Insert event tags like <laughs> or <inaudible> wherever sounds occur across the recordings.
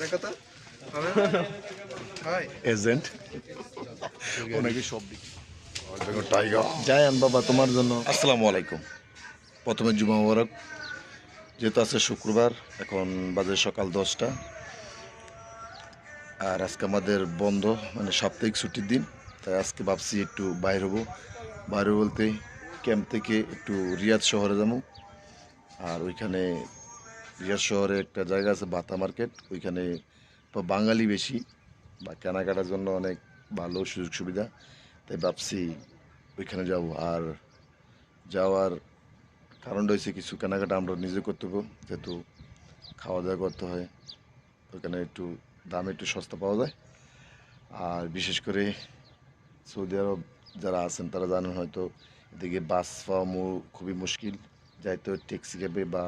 দেখো তো এজেন্ট অনেকে সব দিকে। টাইগার জায়ান বাবা তোমার জন্য। আসসালামু আলাইকুম। প্রথমে জুমা মোবারক। যেহেতু আছে শুক্রবার এখন বাজে সকাল দশটা। আর আজকে আমাদের বন্ধ মানে সাপ্তাহিক ছুটির দিন। তাই আজকে ভাবছি একটু বাইর হব। বাইরে বলতে ক্যাম্প থেকে একটু রিয়াদ শহরে যাব। আর ওইখানে রিয়াদ শহরে একটা জায়গা আছে, বাতা মার্কেট। ওইখানে বাঙালি বেশি, বা কেনাকাটার জন্য অনেক ভালো সুযোগ সুবিধা তাই ভাবছি ওইখানে যাব। আর যাওয়ার কারণ রয়েছে কিছু কেনাকাটা আমরা নিজে করতে হবে, যেহেতু খাওয়া দাওয়া করতে হয়। ওইখানে একটু দাম একটু সস্তা পাওয়া যায়। আর বিশেষ করে সৌদি আরব যারা আছেন, তারা জানেন হয়তো এদিকে বাস পাওয়া খুবই মুশকিল। যাইতে ট্যাক্সি ক্যাবে বা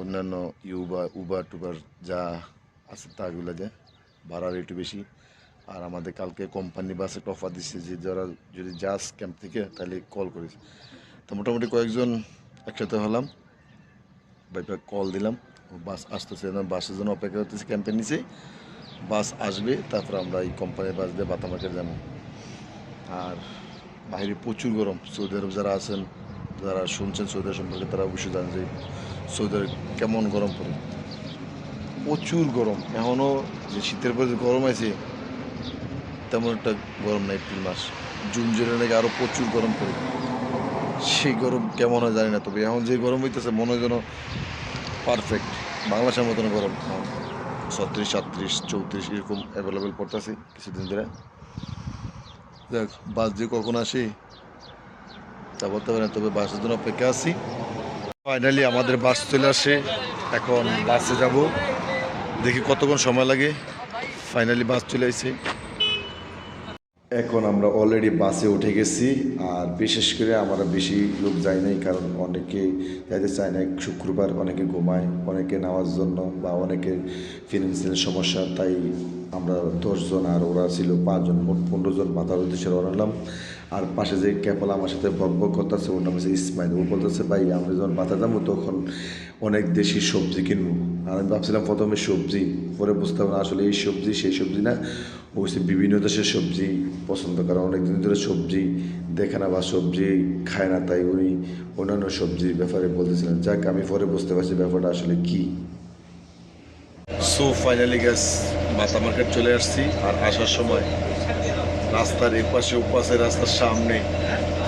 অন্যান্য ইউবা উবার টুবার যা আছে তাগুলো যায় ভাড়া রেটও বেশি। আর আমাদের কালকে কোম্পানি বাস একটা অফার দিচ্ছে যে যারা যদি যাস ক্যাম্প থেকে তাহলে কল করিস। তো মোটামুটি কয়েকজন একসাথে হলাম ভাইপা কল দিলাম বাস আসতেছে বাসের জন্য অপেক্ষা করতেছি ক্যাম্পের নিচে। বাস আসবে, তারপর আমরা এই কোম্পানির বাস দিয়ে বাতামাকে যাব। আর বাইরে প্রচুর গরম, সৌদি আরব যারা আছেন, যারা শুনছেন সৌদি আরব সম্পর্কে তারা অবশ্যই জানেন যে সৌদি কেমন গরম পড়ে? প্রচুর গরম। এখনও যে শীতের পরে যে গরম আছে, তেমন একটা গরম না এপ্রিল মাস। জুন, জুলাই নাকি আরও প্রচুর গরম পড়ে। সেই গরম কেমন হয় জানি না, তবে এখন যে গরম হইতেছে, মনে হয় যেন পারফেক্ট বাংলাদেশের মতন গরম ছত্রিশ, সাতত্রিশ, চৌত্রিশ এরকম অ্যাভেলেবেল পড়তেছে কিছুদিন ধরে। দেখ বাস দিয়ে কখন আসি? তা বলতে পারেন তবে বাসের জন্য অপেক্ষা আছি। ফাইনালি আমাদের বাস চলে আসে। এখন বাসে যাব। দেখি কতক্ষণ সময় লাগে। ফাইনালি বাস চলে আসে। এখন আমরা অলরেডি বাসে উঠে গেছি। আর বিশেষ করে আমরা বেশি লোক যাই নাই, কারণ অনেকে যাইতে চায় না শুক্রবার অনেকে ঘুমায়, অনেকে নেওয়ার জন্য বা অনেকে ফিনান্সিয়াল সমস্যা। তাই আমরা দশজন আর ওরা ছিল পাঁচজন, মোট পনেরো জন মাথার উদ্দেশ্যে রওনা হলাম। আর পাশে যে ক্যাপল আমার সাথে বক বক করতেছে ওর নাম হচ্ছে ইসমাইল। ও বলতেছে, ভাই, আমরা যখন বাতা যাব, তখন অনেক দেশি সবজি কিনবো। আর আমি ভাবছিলাম, প্রথমে সবজি, পরে বুঝতে পারলাম আসলে এই সবজি, সেই সবজি না। হচ্ছে বিভিন্ন দেশের সবজি পছন্দ করে। অনেক দিন ধরে সবজি দেখে না বা সবজি খায় না, তাই উনি অন্যান্য সবজির ব্যাপারে বলতেছিলেন। যাক, আমি পরে বুঝতে পারছি ব্যাপারটা আসলে কী। সো ফাইনালি গ্যাস মাতা মার্কেট চলে আসছি। আর আসার সময় রাস্তার এপাশে, ওপাশে, রাস্তার সামনে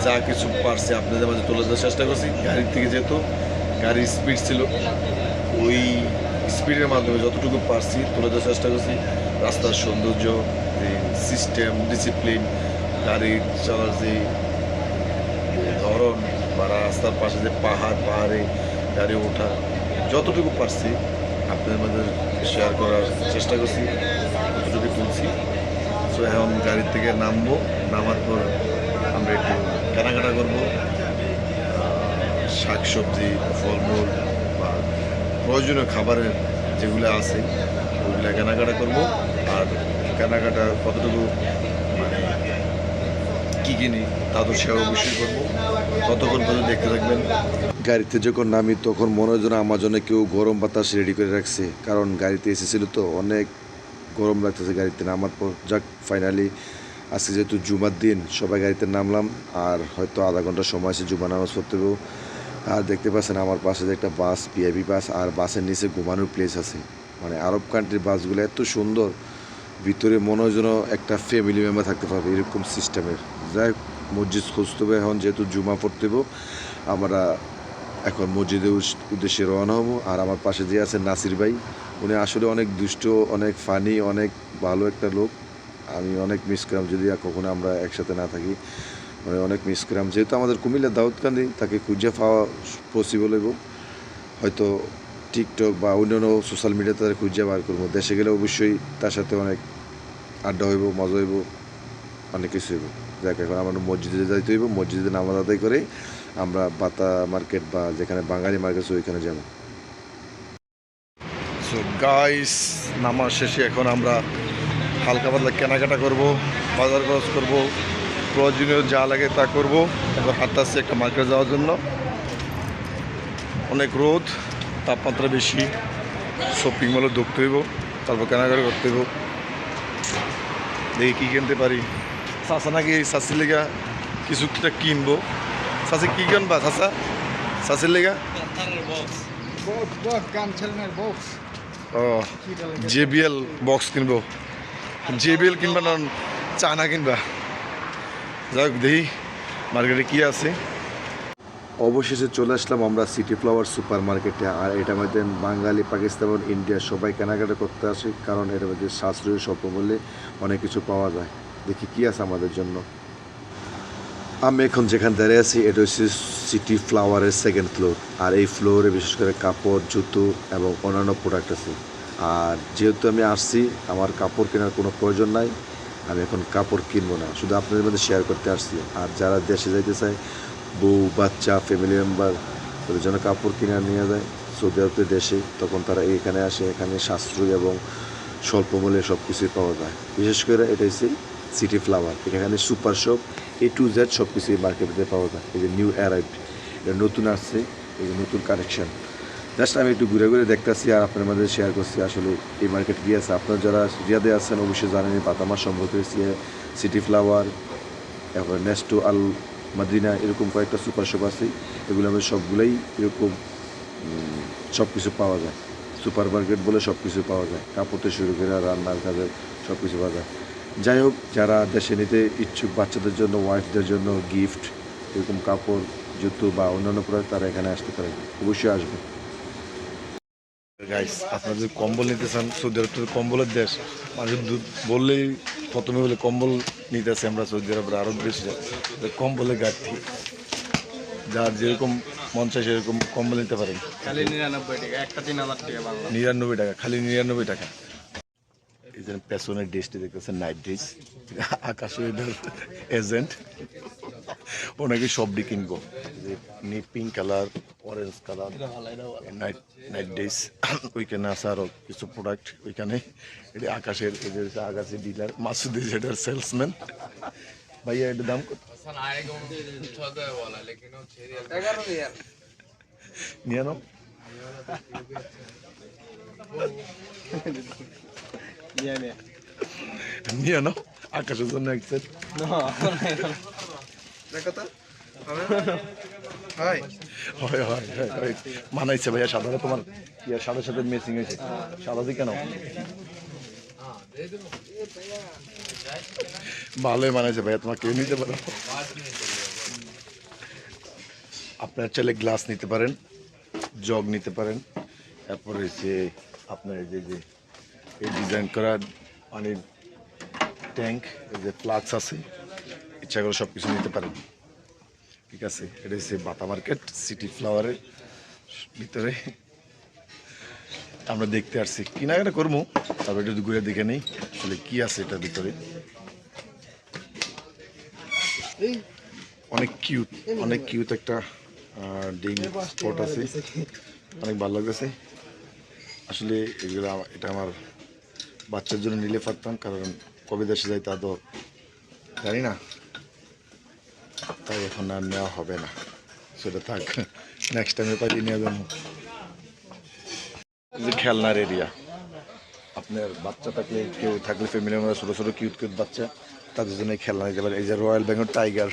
যা কিছু পারছে আপনাদের মাঝে তুলে দেওয়ার চেষ্টা করছি। গাড়ির থেকে যেহেতু, গাড়ির স্পিড ছিল, ওই স্পিডের মাধ্যমে যতটুকু পারছি তুলে দেওয়ার চেষ্টা করছি। রাস্তার সৌন্দর্য সিস্টেম ডিসিপ্লিন গাড়ির চলার যে ধরন বা রাস্তার পাশে যে পাহাড়, পাহাড়ে গাড়ি ওঠা, যতটুকু পারছি আপনাদের মধ্যে শেয়ার করার চেষ্টা করছি, যতটুকু তুলছি। সো এখন গাড়ি থেকে নামবো, নামার পর আমরা একটু কেনাকাটা করব। শাক সবজি ফলমূল বা প্রয়োজনীয় খাবারের যেগুলো আছে ওইগুলো কেনাকাটা করব। আর কেনাকাটা কতটুকু মানে কী কিনি তা তো অবশ্যই করব। ততক্ষণ পর্যন্ত দেখতে থাকবেন। গাড়িতে যখন নামি, তখন মনে হয় যেন আমার জন্য কেউ গরম বাতাস রেডি করে রাখছে। কারণ গাড়িতে এসেছিল তো, অনেক গরম লাগতেছে গাড়িতে নামার পর। যাক ফাইনালি আজকে যেহেতু জুমার দিন, সবাই গাড়িতে নামলাম, আর হয়তো আধা ঘণ্টা সময় আছে জুমা নামাজ পড়তে হবে আর দেখতে পাচ্ছেন আমার পাশে যে একটা বাস পিআইবি বাস, আর বাসের নিচে ঘুমানোর প্লেস আছে। মানে আরব কান্ট্রির বাসগুলো এত সুন্দর, ভিতরে মনে হয় যেন একটা ফ্যামিলি মেম্বার থাকতে পারবে, এরকম সিস্টেমের যাই মসজিদ খুঁজতে হবে এখন, যেহেতু জুমা পড়তে হবে আমরা এখন মসজিদের উদ্দেশ্যে রওনা হব। আর আমার পাশে যে আছে নাসির ভাই, উনি আসলে অনেক দুষ্ট, অনেক ফানি অনেক ভালো একটা লোক। আমি অনেক মিস করলাম যদি কখনো আমরা একসাথে না থাকি। মানে অনেক মিস করলাম যেহেতু আমাদের কুমিল্লার দাউদকান্দি, তাকে খুঁজে পাওয়া পসিবল হইব। হয়তো টিকটক বা অন্যান্য সোশ্যাল মিডিয়াতে তাদের খুঁজে বার করব। দেশে গেলে অবশ্যই তার সাথে অনেক আড্ডা হইব, মজা হইব, অনেক কিছু হইব। যাক, এখন আমরা মসজিদে যাইতে হইব, মসজিদে নামাজ আদায় করে আমরা বাতা মার্কেট বা যেখানে বাঙালি মার্কেট ওইখানে যাব। সো গাইস নামাজ শেষে এখন আমরা হালকা পাতলা কেনাকাটা করব, বাজার খরচ করব, প্রয়োজনীয় যা লাগে তা করব। এখন আসছে একটা মার্কেট যাওয়ার জন্য। অনেক রোদ, তাপমাত্রা বেশি শপিং মলে ঢুকতে হইব, তারপর কেনাকাটা করতে হব দেখি কি কিনতে পারি। চাষা নাকি চাষির লেগা কিছু একটা কিনবো। চাষি কি কিনবা চাষা চাষির লেগা? বক্স বক্স গান চালানোর বক্স ও জেবিএল বক্স কিনবো। জেবিএল কিনবা না চানা কিনবা? যাক দেখি মার্কেটে কি আছে। অবশেষে চলে আসলাম আমরা সিটি ফ্লাওয়ার সুপার মার্কেটে আর এটার মধ্যে বাঙালি পাকিস্তান এবং ইন্ডিয়া সবাই কেনাকাটা করতে আসে কারণ এটার মধ্যে সাশ্রয়ী স্বল্প মূল্যে অনেক কিছু পাওয়া যায়। দেখি কি আছে আমাদের জন্য। আমি এখন যেখানে দাঁড়িয়ে আছি, এটা হচ্ছে সিটি ফ্লাওয়ারের সেকেন্ড ফ্লোর আর এই ফ্লোরে বিশেষ করে কাপড়, জুতো এবং অন্যান্য প্রোডাক্ট আছে। আর যেহেতু আমি আসছি, আমার কাপড় কেনার কোনো প্রয়োজন নাই। আমি এখন কাপড় কিনবো না। শুধু আপনাদের মধ্যে শেয়ার করতে আসছি। আর যারা দেশে যাইতে চায়, বউ, বাচ্চা ফ্যামিলি মেম্বার ওদের জন্য কাপড় কিনে নিয়ে যায়। সৌদি আরবের দেশে, তখন তারা এখানে আসে, এখানে সাশ্রয়ী এবং স্বল্প মূল্যে সব কিছুই পাওয়া যায়। বিশেষ করে এটা হচ্ছে সিটি ফ্লাওয়ার এখানে super shop A to Z সব কিছুই মার্কেটে পাওয়া যায়। এই যে নিউ অ্যারাইভ এটা নতুন আসছে, এই যে নতুন কালেকশন জাস্ট আমি একটু ঘুরে ঘুরে দেখতেছি আর আপনার মাঝে শেয়ার করছি আসলে এই মার্কেট কি আছে। আপনার যারা রিয়াদে আছেন, অবশ্যই জানেন এই বাতামা সম্পর্কে সিটি ফ্লাওয়ার তারপরে নেস্টো আল মাদিনা এরকম কয়েকটা সুপার শপ আছে। এগুলো আমাদের সবগুলোই এরকম সব কিছু পাওয়া যায়। সুপার মার্কেট বলে সব কিছু পাওয়া যায়। কাপড় থেকে শুরু করে রান্নার কাজে সব কিছু পাওয়া যায়। যাই হোক যারা দেশে নিতে ইচ্ছুক বাচ্চাদের জন্য ওয়াইফদের জন্য গিফট এরকম কাপড় জুতো বা অন্যান্য প্রোডাক্ট তারা এখানে আসতে পারে অবশ্যই আসবে। গাইস আপনারা যদি কম্বল নিতে চান সৌদি আরব তো কম্বলের দেশ মানুষ দুধ বললেই প্রথমে বলে কম্বল নিতে আসি আমরা সৌদি আরবের আরও বেশি। কম্বলের ঘাটতি যার যেরকম মন চায় সেরকম কম্বল নিতে পারেন। টাকা নিরানব্বই টাকা খালি নিরানব্বই টাকা। এই পেছনের ড্রেসটি দেখতেছেন নাইট ড্রেস আকাশে এজেন্ট ওনাকে সবটি কিনবো যে pink colour orange colour night night dress ওইখানে আছে আরও কিছু প্রোডাক্ট ওইখানে এটি আকাশের যে আকাশের ডিলার মাসুদি যেটার সেলসম্যান ভাইয়া, এটার দাম কত? নিয়ে নাও <laughs> নিয়ে নিয়ে নিয়ে নাও আকাশের জন্য এক হয় হয় হয় হয় হয় মানাইছে ভাইয়া সাদা তোমার ইয়ার সাদার সাথে মেসিং হয়েছে সাদা দিয়ে কেন ভালোই মানাইছে ভাইয়া তোমার কেউ নিতে পারো আপনার চাইলে গ্লাস নিতে পারেন জগ নিতে পারেন তারপরে হচ্ছে আপনার এই যে যে এই ডিজাইন করা পানির ট্যাঙ্ক যে ফ্লাক্স আছে ইচ্ছা করে সব কিছু নিতে পারেন। ঠিক আছে এটা হচ্ছে বাতা মার্কেট সিটি ফ্লাওয়ারের ভিতরে। আমরা দেখতে আসছি কেনাকাটা করব তারপর একটু ঘুরে দেখে নেই আসলে কি আছে এটার ভিতরে। অনেক কিউট অনেক কিউট একটা ডিং স্পট আছে। অনেক ভালো লাগতেছে। আসলে এগুলো এটা আমার বাচ্চার জন্য নিলে পারতাম, কারণ কবে দেশে যাই তা তো জানি না। তাই এখন আর নেওয়া হবে না। সেটা থাক নেক্সট টাইমে পাইলে নিয়ে যাব। খেলনার এরিয়া আপনার বাচ্চা থাকলে, কেউ থাকলে ফ্যামিলির মধ্যে ছোটো ছোটো কিউট কিউট বাচ্চা, তাদের জন্য খেলনা নিতে পারে। এই যে রয়্যাল বেঙ্গল টাইগার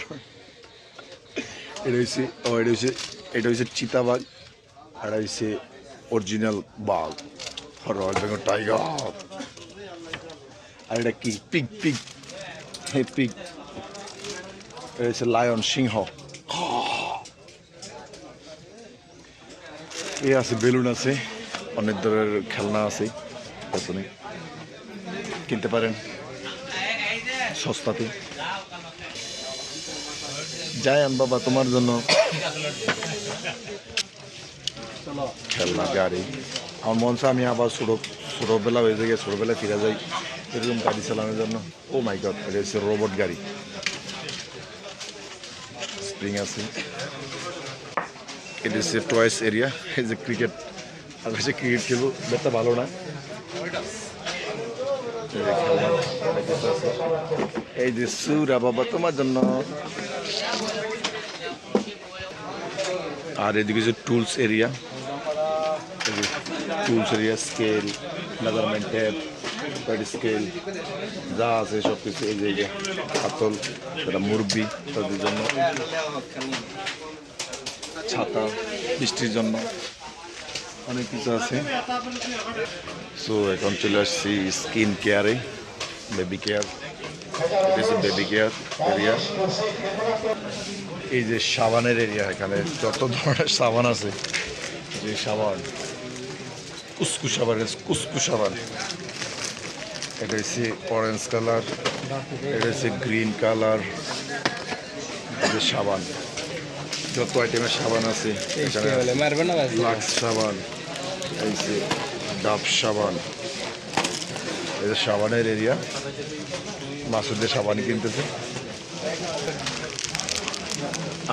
এটা হচ্ছে ও, এটা হচ্ছে এটা হচ্ছে চিতাবাঘ, আর হচ্ছে অরিজিনাল বাঘ। রয়্যাল বেঙ্গল টাইগার আর এটা কি? পিগ পিগ হে পিগ এটা লায়ন সিংহ। এই আছে, বেলুন আছে। অনেক ধরনের খেলনা আছে। পেছনে। কিনতে পারেন। সস্তাতে। আন বাবা, তোমার জন্য খেলনা, গাড়ি। আমার মন আমি আবার ছোটো, ছোটোবেলা হয়ে যায় ছোটোবেলায় ফিরে যাই। এরকম গাড়ি চালানোর জন্য। ও মাই গড এটা হচ্ছে রোবট গাড়ি। স্প্রিং আছে। এটা হচ্ছে টয়েস এরিয়া এই যে ক্রিকেট হচ্ছে ক্রিকেট খেলব। ব্যাটটা ভালো না। এই যে সুরা বাবা, তোমার জন্য। আর এদিকে যে tools area tools area scale measurement tape pad scale যা আছে সব কিছু, এই যে হাতল সেটা মুরব্বি তাদের জন্য। ছাতা বৃষ্টির জন্য। অনেক কিছু আছে। সো এখন চলে আসছি স্কিন কেয়ারে baby care baby care area এই যে সাবানের এরিয়া এখানে যত ধরনের সাবান আছে, যে সাবান কুসকু সাবান কুসকু সাবান। এটা হচ্ছে অরেঞ্জ কালার এটা হচ্ছে গ্রিন কালার যে সাবান। যত আইটেমের সাবান আছে লাক্স সাবান এই যে ডাব সাবান। এই যে সাবানের এরিয়া মাসুদের সাবান কিনতেছে।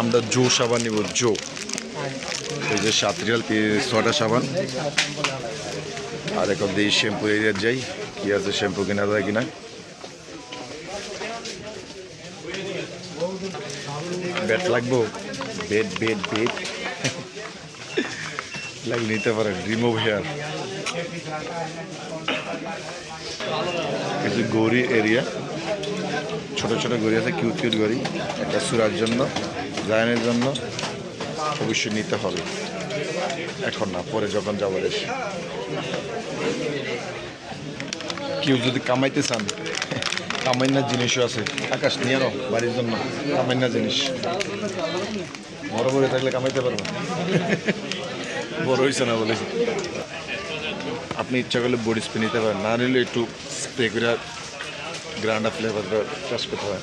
আমরা জো সাবান নিব জো। এই যে সাত রিয়াল ছটা সাবান। আর এখন দিয়ে শ্যাম্পু এরিয়া যাই। কি আছে, শ্যাম্পু কেনা যায় কিনা? বেড লাগবো? Bed bed bed. <laughs> লাগলে নিতে পারেন, রিমুভ হেয়ার। কিছু গৌরি এরিয়া, ছোট ছোট গড়ি আছে, কিউট কিউট গড়ি একটা সুরার জন্য জায়নের জন্য, অবশ্যই নিতে হবে। এখন না, পরে যখন যাব এসে কেউ যদি কামাইতে চান কামাইনার জিনিসও আছে। আকাশ নিয়ে নাও, বাড়ির জন্য। কামাইনা জিনিস। বড় বড় থাকলে কামাইতে পারব। বড় হয়েছে না বলে আপনি ইচ্ছা করলে বডি স্প্রে নিতে পারেন। না নিলে একটু স্প্রে করে গ্রান্ডা ফ্লেভার চাষ করতে হয়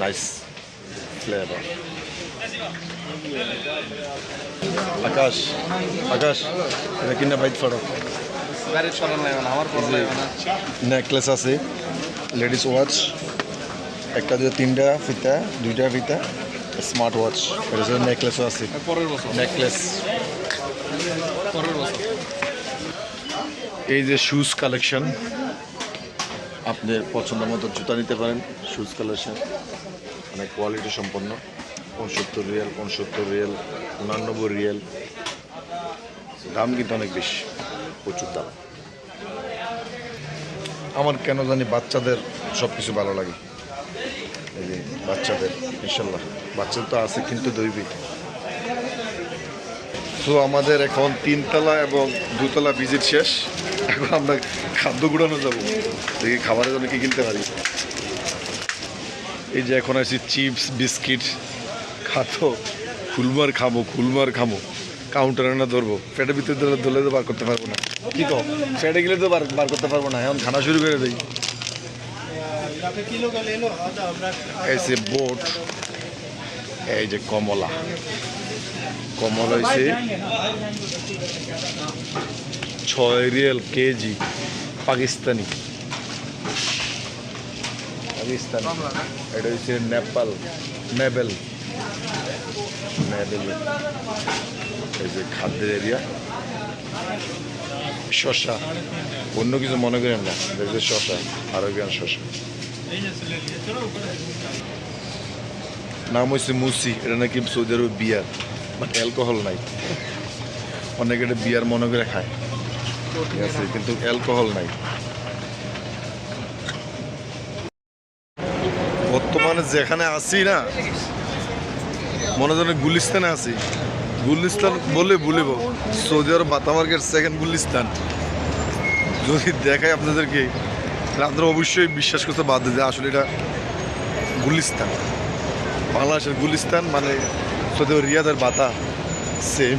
নাইস ফ্লেভার আকাশ আকাশ এটা কিনা বাইট ফাড়ো গাড়ির চলন লাগবে না আমার পড়া লাগবে না নেকলেস আছে লেডিস ওয়াচ একটা দুটো তিনটা ফিতা দুইটা ফিতা স্মার্ট ওয়াচ এটা হচ্ছে নেকলেসও আছে। নেকলেস এই যে শুজ কালেকশন আপনার পছন্দ মতো জুতা নিতে পারেন শুজ কালেকশন অনেক কোয়ালিটি সম্পন্ন পঁচাত্তর রিয়াল পঁচাত্তর রিয়াল উনানব্বই রিয়াল। দাম কিন্তু অনেক বেশি। প্রচুর দাম। আমার কেন জানি বাচ্চাদের সব কিছু ভালো লাগে। এই যে বাচ্চাদের, ইনশাল্লাহ। বাচ্চা তো আছে, কিন্তু দৈবিক। তো আমাদের এখন তিনতলা এবং দুতলা ভিজিট শেষ। এখন আমরা খাদ্য গুড়ানো যাব। দেখি খাবারের জন্য কি কিনতে পারি। এই যে এখন আছি চিপস, বিস্কিট, খাতো। খুলমার খামো খুলমার খামো। কাউন্টারে না ধরবো। পেটের ভিতরে ধরে ধরলে তো বার করতে পারব না। কি তো? পেটে গেলে তো বার বার করতে পারব না। এখন খানা শুরু করে দিই। যে বোট, এই যে কমলা। কমলা হয়েছে ছয় রিয়েল কেজি, পাকিস্তানি। পাকিস্তানি। এটা হচ্ছে নেপাল। নেবেল। নেবেল। এই যে খাদ্যের এরিয়া শশা অন্য কিছু মনে করেন না। দেখবে শশা আরবিয়ান শশা নাম হচ্ছে মুসি। এটা নাকি সৌদি আরব বিয়ার। বাট অ্যালকোহল নাই। অনেকে এটা বিয়ার মনে করে খায়। ঠিক আছে, কিন্তু অ্যালকোহল নাই। বর্তমানে যেখানে আছি না, মনে যেন গুলিস্তানে আছি। গুলিস্তান বলে বলিব সৌদি আরব বাতা মার্কেট সেকেন্ড গুলিস্তান। যদি দেখায় আপনাদেরকে আপনারা অবশ্যই বিশ্বাস করতে বাধ্য যে আসলে এটা গুলিস্তান। বাংলাদেশের গুলিস্তান মানে সৌদি রিয়াদের বাতা সেম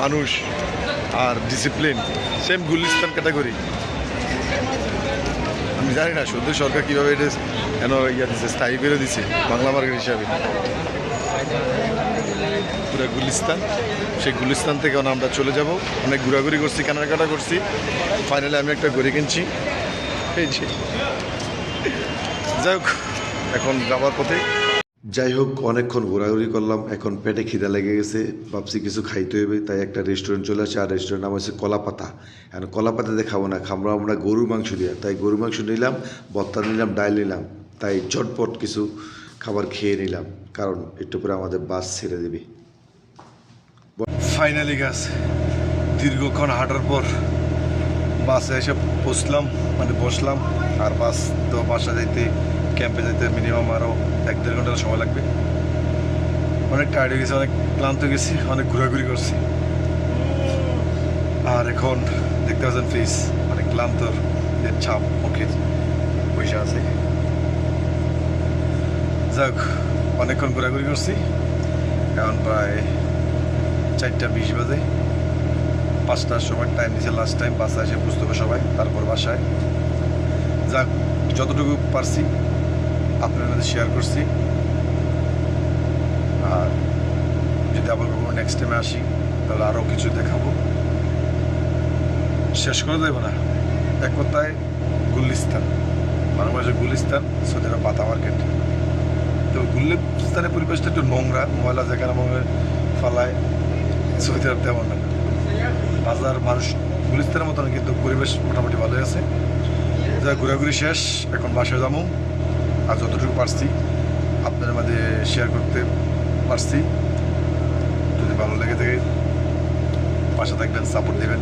মানুষ আর ডিসিপ্লিন সেম গুলিস্তান ক্যাটাগরি আমি জানি না, সৌদি সরকার কীভাবে এটা কেন ইয়া দিচ্ছে স্থায়ী করে দিচ্ছে বাংলা মার্কেট হিসাবে। পুরো গুলিস্তান। সেই গুলিস্তান থেকে আমরা চলে যাব। অনেক ঘোরাঘুরি করছি, কেনাকাটা করছি। ফাইনালি আমি একটা ঘড়ি কিনছি। এই যে। যাই হোক, এখন যাওয়ার পথে। যাই হোক, অনেকক্ষণ ঘোরাঘুরি করলাম। এখন পেটে খিদা লেগে গেছে। ভাবছি কিছু খাইতে হবে, তাই একটা রেস্টুরেন্ট চলে আসে। আর রেস্টুরেন্ট নাম হচ্ছে কলাপাতা। এখন কলাপাতা দিয়ে খাব না, খাব আমরা গরুর মাংস দিয়ে। তাই গরুর মাংস নিলাম বত্তা নিলাম, ডাল নিলাম। তাই ঝটপট কিছু খাবার খেয়ে নিলাম, কারণ একটু পরে আমাদের বাস ছেড়ে দেবে। ফাইনালি গাছ দীর্ঘক্ষণ হাঁটার পর বাসে এসে পৌঁছলাম মানে বসলাম, আর বাস তো বাসা যাইতে, ক্যাম্পে যাইতে মিনিমাম আরও এক দেড় ঘণ্টা সময় লাগবে। অনেক টায়ার্ড হয়ে গেছি, অনেক ক্লান্ত গেছি, অনেক ঘোরাঘুরি করছি। আর এখন দেখতে পাচ্ছেন ফেস মানে ক্লান্তর ছাপ মুখে পয়সা আছে। যাক, অনেকক্ষণ ঘোরাঘুরি করছি। এখন প্রায় চারটা বিশ বাজে। পাঁচটার সময় টাইম দিয়েছে লাস্ট টাইম বাসায় এসে হবে সবাই, তারপর বাসায়। যাক, যতটুকু পারছি আপনার মধ্যে শেয়ার করছি। আর যদি আবার কখনো নেক্সট টাইমে আসি, তাহলে আরও কিছু দেখাবো। শেষ করে দেবো না। এক কথায় গুলিস্তান। বাংলাদেশের গুলিস্তান, সৌদি আরব পাতা মার্কেট। তো গুলিস্তানের পরিবেশটা একটু নোংরা, ময়লা যেখানে মনে ফালায় আরব তেমন না। বাজার মানুষ গুলিস্তানের মতন কিন্তু পরিবেশ মোটামুটি ভালোই আছে। যা ঘোরাঘুরি শেষ, এখন বাসায় যাব। আর যতটুকু পারছি, আপনাদের মাঝে শেয়ার করতে পারছি। যদি ভালো লেগে থাকে, পাশে থাকবেন সাপোর্ট দেবেন।